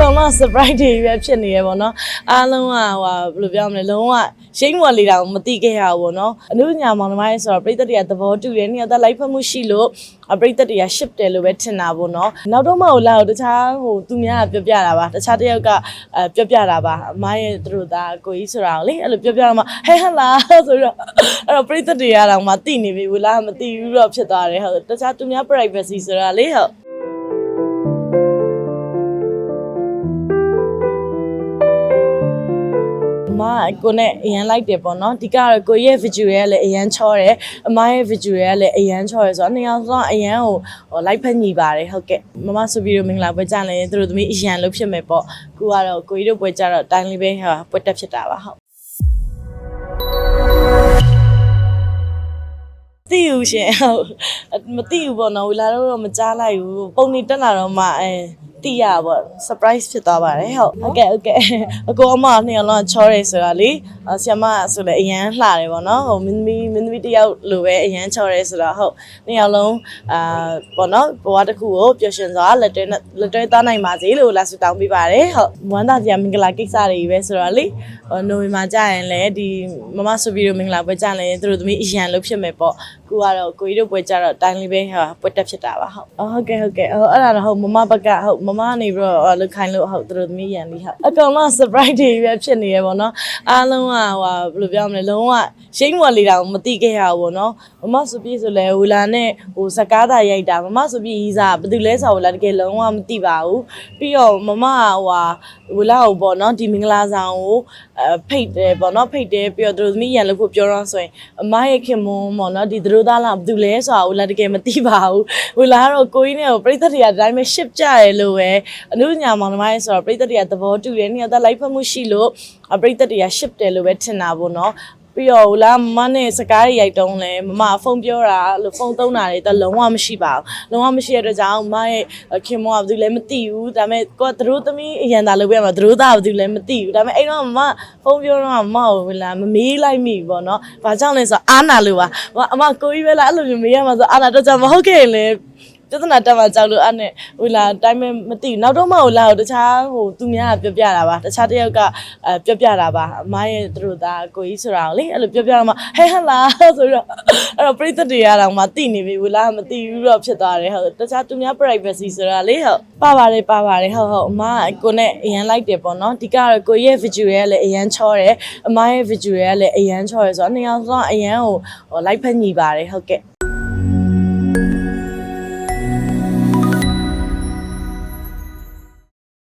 ကောင်လုံး surprise တွေပဲဖြစ်နေရပေါ့နော်အားလုံးကဟိုဘယ်လိုပြောမလဲလုံးဝရှိမွန်လေးတောင်မသိခဲ့ရဘူးပေါ့နော်အနုညာမောင်နှမရေးဆိုတော့ပြည်သက်တွေကသဘောတူတယ်နေရာသက်လိုက်ဖက်မှုရှိလို့အပြည်သက်တွေက ship တယ်လို့ပဲထင်တာပေါ့နော်နောက်တော့မှဟိုလာတော့တခြားဟိုသူများကပြောပြတာပါတခြားတစ်ယောက်ကအဲပြောပြတာပါအမရဲ့သူတို့သားကိုကြီးဆိုတာကိုလေအဲ့လိုပြောပြတော့မှဟဲဟလာဆိုတော့အဲ့တော့ပြည်သက်တွေကတော့မှတိနေပြီဘူးလားမသိဘူးတော့ဖြစ်သွားတယ်ဟုတ်တခြားသူများ privacy ဆိုတာလေဟုတ် မကကိုနဲ့အရန်လိုက်တယ်ပေါ့နော်ဒီကတော့ကိုရဲ့ video ရဲ့လည်းအရန်ချောတယ်အမရဲ့ video ရဲ့လည်းအရန်ချောတယ်ဆိုတော့နှစ်ယောက်စလုံးအရန်ကိုဟိုလိုက်ဖက်ညီပါတယ်ဟုတ်ကဲ့မမဆိုပြီးတော့မင်္ဂလာပွဲကြလည်းသူတို့သမီးအရန်လို့ဖြစ်မယ်ပေါ့ကိုကတော့ကိုကြီးတို့ပွဲကြတော့အတိုင်းလေးပဲဟာပွဲတက်ဖြစ်တာပါဟုတ်သိဘူးရှင်ဟုတ်မသိဘူးပေါ့နော်ဝလာတော့မကြားလိုက်ဘူးပုံနေတက်လာတော့မှအဲ သိရပါပေါ့ surprise ဖြစ်သွားပါတယ်ဟုတ်ဟုတ်ကဲ့ဟုတ်ကဲ့အကိုအမနှစ်ယောက်လုံးချောတယ်ဆိုတာလေဆရာမဆိုလည်းအရန်လှတယ်ပေါ့နော်ဟိုမင်းသမီးမင်းသမီးတစ်ယောက်လိုပဲအရန်ချောတယ်ဆိုတော့ဟုတ်နှစ်ယောက်လုံးအာပေါ့နော်ဘဝတစ်ခုကိုပျော်ရွှင်စွာလက်တွဲလက်တွဲသားနိုင်ပါစေလို့လာဆုတောင်းပေးပါတယ်ဟုတ်ဝမ်းသာစရာမင်္ဂလာကိစ္စတွေပဲဆိုတော့လေဟိုနိုဝင်ဘာကြာရင်လည်းဒီမမဆိုပြီးတော့မင်္ဂလာပွဲကြာရင်သူတို့သမီးအရန်လို့ဖြစ်မယ်ပေါ့ကိုကတော့ကိုကြီးတို့ပွဲကြတော့အတိုင်းလေးပဲဟာပွဲတက်ဖြစ်တာပါဟုတ်အော်ဟုတ်ကဲ့ဟုတ်ကဲ့ဟိုအဲ့ဒါတော့ဟုတ်မမဘက်ကဟုတ်မမကနေပြီးတော့လုတ်ခိုင်းလို့ဟုတ်သူတို့သမီးရန်လေးဟုတ်အကောင်လုံး surprise တွေပဲဖြစ်နေရပေါ့နော်အားလုံးကဟိုဘယ်လိုပြောမလဲလုံးဝရှိမွန်လေးတောင်မသိခဲ့ရဘူးပေါ့နော်မမဆိုပြီးဆိုလဲဝူလာနဲ့ဟိုစကားသာရိုက်တာမမဆိုပြီးရီးစားဘယ်သူလဲဆိုတော့လာတကယ်လုံးဝမသိပါဘူးပြီးတော့မမကဟိုဟာဝူလာကိုပေါ့နော်ဒီမင်္ဂလာဆောင်ကိုအဲဖိတ်တယ်ပေါ့နော်ဖိတ်တယ်ပြီးတော့သူတို့သမီးရန်လို့ဖို့ပြောတော့ဆိုရင်အမရဲ့ခင်မွန်းပေါ့နော်ဒီသူတို့သားလားဘယ်သူလဲဆိုတာဝူလာတကယ်မသိပါဘူးဝူလာကတော့ကိုကြီးနဲ့ကိုပြိတ္တတွေကဒီတိုင်းပဲ ship ကြတယ်လို့ပဲအနုညာမောင်နှမရေးဆိုတော့ပြိတ္တတွေကသဘောတူတယ်နေရာသက်လိုက်ဖက်မှုရှိလို့အပြိတ္တတွေက ship တယ်လို့ပဲထင်တာပေါ့နော်ပြီးတော့ဟိုလာမမနဲ့စကားတွေရိုက်တုံးလဲမမဖုန်းပြောတာအဲ့လိုဖုန်းသုံးတာတွေတော့လုံးဝမရှိပါဘူးလုံးဝမရှိတဲ့အတွက်ကြောင့်မရဲ့ခင်မောကဘာလို့လဲမသိဘူးဒါပေမဲ့ကိုကသူတို့သမီးအရန်သားလုပ်ပြမှာသူတို့သားကဘာလို့လဲမသိဘူးဒါပေမဲ့အဲ့တော့မမဖုန်းပြောတော့မမကိုလာမမေးလိုက်မိဘူးပေါ့နော်ဘာကြောင့်လဲဆိုတော့အာနာလို့ပါအမကိုကြီးပဲလားအဲ့လိုမျိုးမေးရမှာဆိုအာနာတော့ကြောင့်မဟုတ်ခဲ့ရင်လေ ပြဿနာတက်မှကြောက်လို့အဲ့နဲ့ဟိုလာတိုင်းမဲ့မသိဘူးနောက်တော့မှဟိုလာဟိုတခြားဟိုသူများကပြောပြတာပါတခြားတစ်ယောက်ကအဲပြောပြတာပါအမရဲ့သူတို့သားကိုကြီးဆိုတာကိုလေအဲ့လိုပြောပြတော့မှဟဲဟလာဆိုတော့အဲ့တော့ပြိတ္တတွေရတော့မှသိနေပြီဟိုလာမသိဘူးတော့ဖြစ်သွားတယ်ဟုတ်တခြားသူများ privacy ဆိုတာလေဟုတ်ပါပါတယ်ပါပါတယ်ဟုတ်ဟုတ်အမကကိုနဲ့အရန်လိုက်တယ်ပေါ့နော်ဒီကတော့ကိုရဲ့ video ရဲ့လည်းအရန်ချောတယ်အမရဲ့ video ရဲ့လည်းအရန်ချောတယ်ဆိုတော့နှစ်ယောက်စလုံးအရန်ဟိုလိုက်ဖက်ညီပါတယ်ဟုတ်ကဲ့